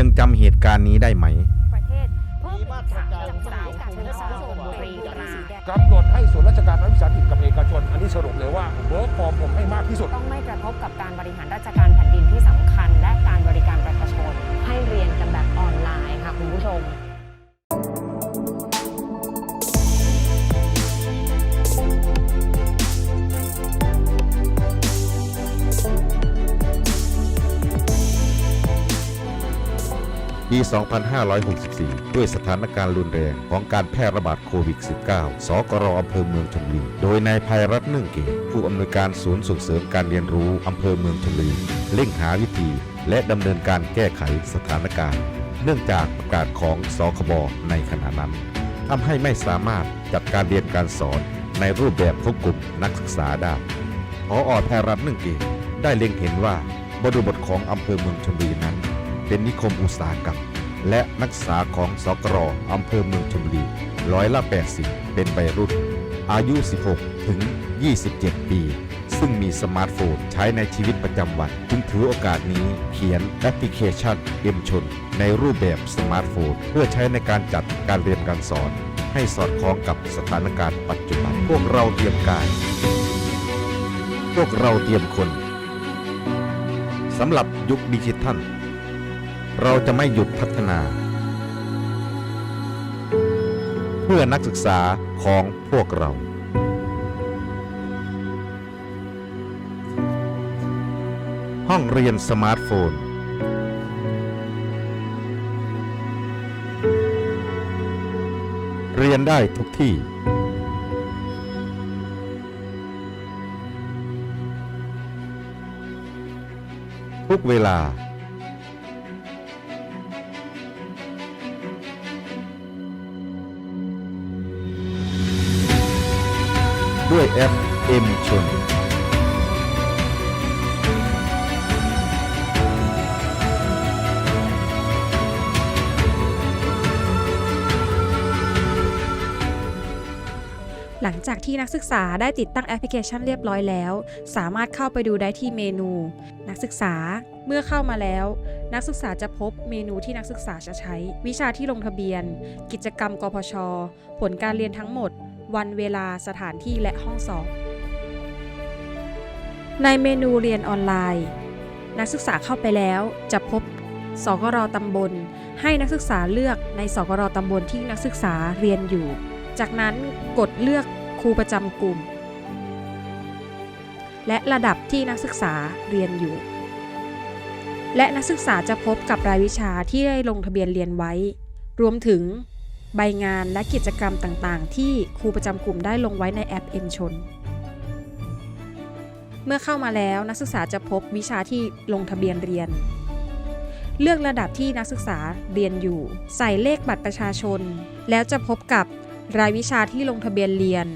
ยังจำเหตุการณ์นี้ได้ไหม ประเทศเพิ่มมีมาตรการจากสายการศึกษาชนบุรีตรากำหนดให้ส่วนราชการรัฐวิสาหกิจกับเอกชน อันนี้สรุปเลยว่าเวิร์กฟอร์มผมให้มากที่สุด ต้องไม่กระทบกับการบริหารราชการแผ่นดิน ปี 2564 ด้วยสถานการณ์รุนแรงของการแพร่ระบาดโควิด -19 สกรอำเภอเมืองชลบุรีโดยนายภัยรัตน์เนื่องเกตผู้อำนวยการศูนย์ส่งเสริมการเรียนรู้อำเภอเมืองชลบุรีเร่งหาวิธี และดำเนินการแก้ไขสถานการณ์ เนื่องจากประกาศของสคบในขณะนั้นทำให้ไม่สามารถจัดการเรียนการสอนในรูปแบบของกลุ่มนักศึกษาได้พออภัยรัตน์เนื่องเกตได้เล็งเห็นว่าบริบทของอำเภอเมืองชลบุรีนั้น เป็นนิคมอุตสาหกรรมและนักศึกษาของสกรอำเภอเมืองชลบุรีร้อยละ 80 เป็นวัยรุ่น อายุ 16 ถึง 27 ปี ซึ่งมีสมาร์ทโฟนใช้ในชีวิตประจำวันจึงถือโอกาสนี้เขียนแอปพลิเคชันเอ็มชน ในรูปแบบสมาร์ทโฟน เพื่อใช้ในการจัดการเรียนการสอน ให้สอดคล้องกับสถานการณ์ปัจจุบัน พวกเราเตรียมการ พวกเราเตรียมคนสำหรับยุคดิจิทัล เราจะไม่หยุดพัฒนา เพื่อนักศึกษาของพวกเรา ห้องเรียนสมาร์ทโฟน เรียนได้ทุกที่ ทุกเวลา ด้วยแอป M ชนหลังจากที่นักศึกษาได้ติดตั้งแอปพลิเคชันเรียบร้อยแล้ว สามารถเข้าไปดูได้ที่เมนู นักศึกษาเมื่อเข้ามาแล้ว นักศึกษาจะพบเมนูที่นักศึกษาจะใช้ วิชาที่ลงทะเบียน กิจกรรมกพช ผลการเรียนทั้งหมด วันเวลาสถานที่และห้องสอบ ในเมนูเรียนออนไลน์ นักศึกษาเข้าไปแล้วจะพบสกรตำบล ให้นักศึกษาเลือกในสกรตำบลที่นักศึกษาเรียนอยู่ จากนั้นกดเลือกครูประจำกลุ่ม และระดับที่นักศึกษาเรียนอยู่ และนักศึกษาจะพบกับรายวิชาที่ได้ลงทะเบียนเรียนไว้ รวมถึง ใบงานและกิจกรรมต่างๆ ที่ครูประจำกลุ่มได้ลงไว้ในแอป M ชน เมื่อเข้ามาแล้วนักศึกษาจะพบวิชาที่ลงทะเบียนเรียน เลือกระดับที่นักศึกษาเรียนอยู่ ใส่เลขบัตรประชาชน แล้วจะพบกับรายวิชาที่ลงทะเบียนเรียน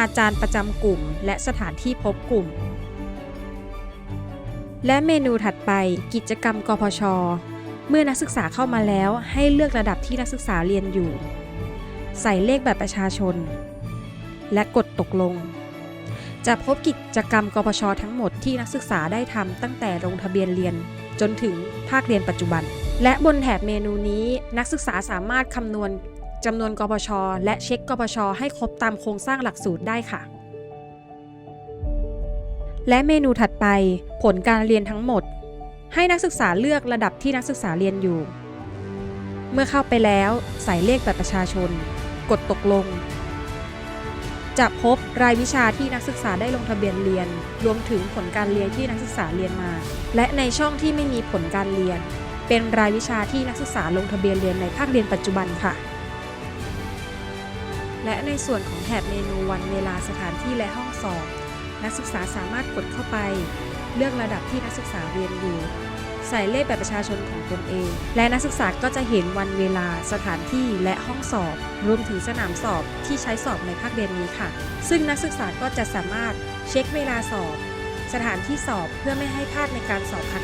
อาจารย์ประจำกลุ่ม และสถานที่พบกลุ่ม และเมนูถัดไปกิจกรรมกพชเมื่อนักศึกษาเข้ามาแล้วให้เลือกระดับที่นักศึกษาเรียนอยู่ ใส่เลขแบบประชาชน และกดตกลง จะพบกิจกรรมกพชทั้งหมดที่นักศึกษาได้ทำตั้งแต่ลงทะเบียนเรียนจนถึงภาคเรียนปัจจุบัน และบนแถบเมนูนี้นักศึกษาสามารถคำนวณจำนวนกพช และเช็คกพช ให้ครบตามโครงสร้างหลักสูตรได้ค่ะ และเมนูถัดไปผลการเรียนทั้งหมด ให้นักศึกษาเลือกระดับที่นักศึกษาเรียนอยู่ เมื่อเข้าไปแล้วใส่เลขบัตรประชาชน กดตกลง จะพบรายวิชาที่นักศึกษาได้ลงทะเบียนเรียน รวมถึงผลการเรียนที่นักศึกษาเรียนมา และในช่องที่ไม่มีผลการเรียน เป็นรายวิชาที่นักศึกษาลงทะเบียนเรียนในภาคเรียนปัจจุบันค่ะ และในส่วนของแถบเมนูวันเวลาสถานที่และห้องสอบ นักศึกษาสามารถกดเข้าไป เลือกระดับที่นักศึกษาเรียนอยู่ ใส่เลขแบบประชาชนของตนเอง และนักศึกษาก็จะเห็นวันเวลาสถานที่และห้องสอบ รวมถึงสนามสอบที่ใช้สอบในภาคเรียนนี้ค่ะ ซึ่งนักศึกษาก็จะสามารถเช็คเวลาสอบ สถานที่สอบเพื่อไม่ให้พลาดในการสอบครั้ง